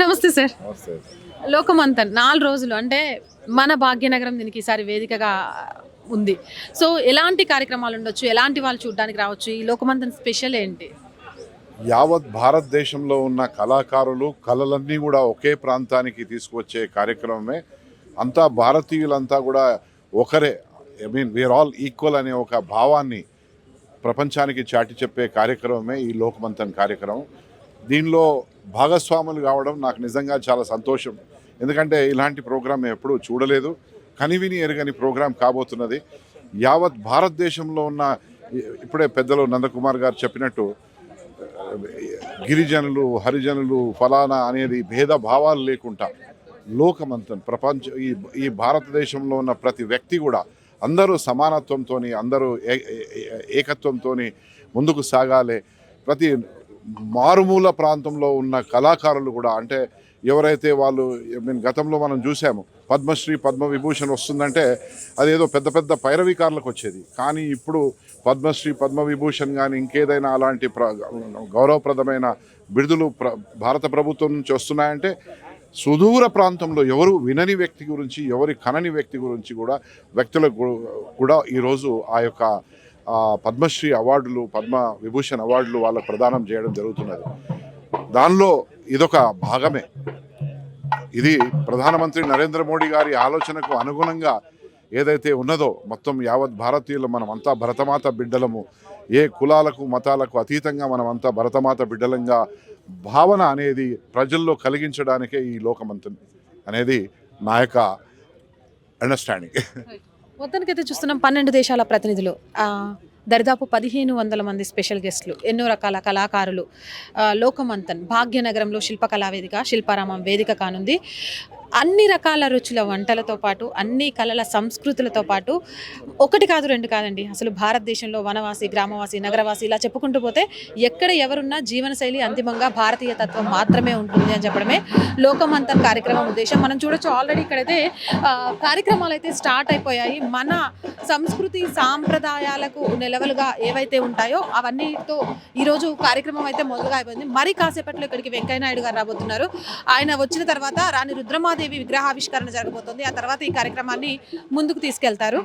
నమస్తే సార్. లోకమంతన్ నాలుగు రోజులు అంటే మన భాగ్యనగరం దీనికి ఈసారి వేదికగా ఉంది. సో ఎలాంటి కార్యక్రమాలు ఉండొచ్చు? ఎలాంటి వాళ్ళు చూడడానికి రావచ్చు? ఈ లోకమంతన్ స్పెషల్ ఏంటి? యావత్ భారతదేశంలో ఉన్న కళాకారులు కళలన్నీ కూడా ఒకే ప్రాంతానికి తీసుకువచ్చే కార్యక్రమమే. అంతా భారతీయులంతా కూడా ఒకరే. I mean we are all equal అనే ఒక భావాన్ని ప్రపంచానికి చాటి చెప్పే కార్యక్రమమే ఈ లోకమంతన్ కార్యక్రమం. దీనిలో భాగస్వాములు కావడం నాకు నిజంగా చాలా సంతోషం. ఎందుకంటే ఇలాంటి ప్రోగ్రాం ఎప్పుడూ చూడలేదు. కనివిని ఎరగని ప్రోగ్రాం కాబోతున్నది. యావత్ భారతదేశంలో ఉన్న ఇప్పుడే పెద్దలు నందకుమార్ గారు చెప్పినట్టు గిరిజనులు హరిజనులు ఫలానా అనేది భేదభావాలు లేకుండా లోకమంతం ప్రపంచ ఈ ఈ భారతదేశంలో ఉన్న ప్రతి వ్యక్తి కూడా అందరూ సమానత్వంతో అందరూ ఏ ఏకత్వంతో ముందుకు సాగాలి. ప్రతి మారుమూల ప్రాంతంలో ఉన్న కళాకారులు కూడా అంటే ఎవరైతే వాళ్ళు ఐ మీన్ గతంలో మనం చూసాము పద్మశ్రీ పద్మవిభూషణ్ వస్తుందంటే అదేదో పెద్ద పెద్ద పైరవికారులకు వచ్చేది. కానీ ఇప్పుడు పద్మశ్రీ పద్మవిభూషణ్ కానీ ఇంకేదైనా అలాంటి ప్ర గౌరవప్రదమైన బిరుదులు ప్ర భారత ప్రభుత్వం నుంచి వస్తున్నాయంటే సుదూర ప్రాంతంలో ఎవరు వినని వ్యక్తి గురించి ఎవరి కనని వ్యక్తి గురించి కూడా వ్యక్తులకు కూడా ఈరోజు ఆ యొక్క పద్మశ్రీ అవార్డులు పద్మ విభూషణ్ అవార్డులు వాళ్ళకు ప్రదానం చేయడం జరుగుతున్నది. దానిలో ఇదొక భాగమే. ఇది ప్రధానమంత్రి నరేంద్ర మోడీ గారి ఆలోచనకు అనుగుణంగా ఏదైతే ఉన్నదో మొత్తం యావత్ భారతీయులు మనమంతా భరతమాత బిడ్డలము. ఏ కులాలకు మతాలకు అతీతంగా మనమంతా భరతమాత బిడ్డలంగా భావన అనేది ప్రజల్లో కలిగించడానికే ఈ లోకమంతం అనేది నా యొక్క అండర్స్టాండింగ్ మొత్తానికైతే చూస్తున్నాం పన్నెండు దేశాల ప్రతినిధులు. దరిదాపు పదిహేను వందల మంది స్పెషల్ గెస్టులు ఎన్నో రకాల కళాకారులు. లోకమంతన్ భాగ్యనగరంలో శిల్పకళా వేదిక శిల్పారామం వేదిక కానుంది. అన్ని రకాల రుచుల వంటలతో పాటు అన్ని కళల సంస్కృతులతో పాటు ఒకటి కాదు రెండు కాదండి. అసలు భారతదేశంలో వనవాసి గ్రామవాసి నగరవాసి ఇలా చెప్పుకుంటూ పోతే ఎక్కడ ఎవరున్నా జీవనశైలి అంతిమంగా భారతీయ తత్వం మాత్రమే ఉంటుంది అని చెప్పడమే లోకమంతం కార్యక్రమం ఉద్దేశం. మనం చూడొచ్చు ఆల్రెడీ ఇక్కడైతే కార్యక్రమాలు అయితే స్టార్ట్ అయిపోయాయి. మన సంస్కృతి సాంప్రదాయాలకు నిలవలుగా ఏవైతే ఉంటాయో అవన్నీతో ఈరోజు కార్యక్రమం అయితే మొదలుగా అయిపోయింది. మరి కాసేపట్లో ఇక్కడికి వెంకయ్య నాయుడు గారు రాబోతున్నారు. ఆయన వచ్చిన తర్వాత రాణి రుద్రమాదేవి విగ్రహావిష్కరణ జరగబోతోంది. ఆ తర్వాత ఈ కార్యక్రమాన్ని ముందుకు తీసుకెళ్తారు.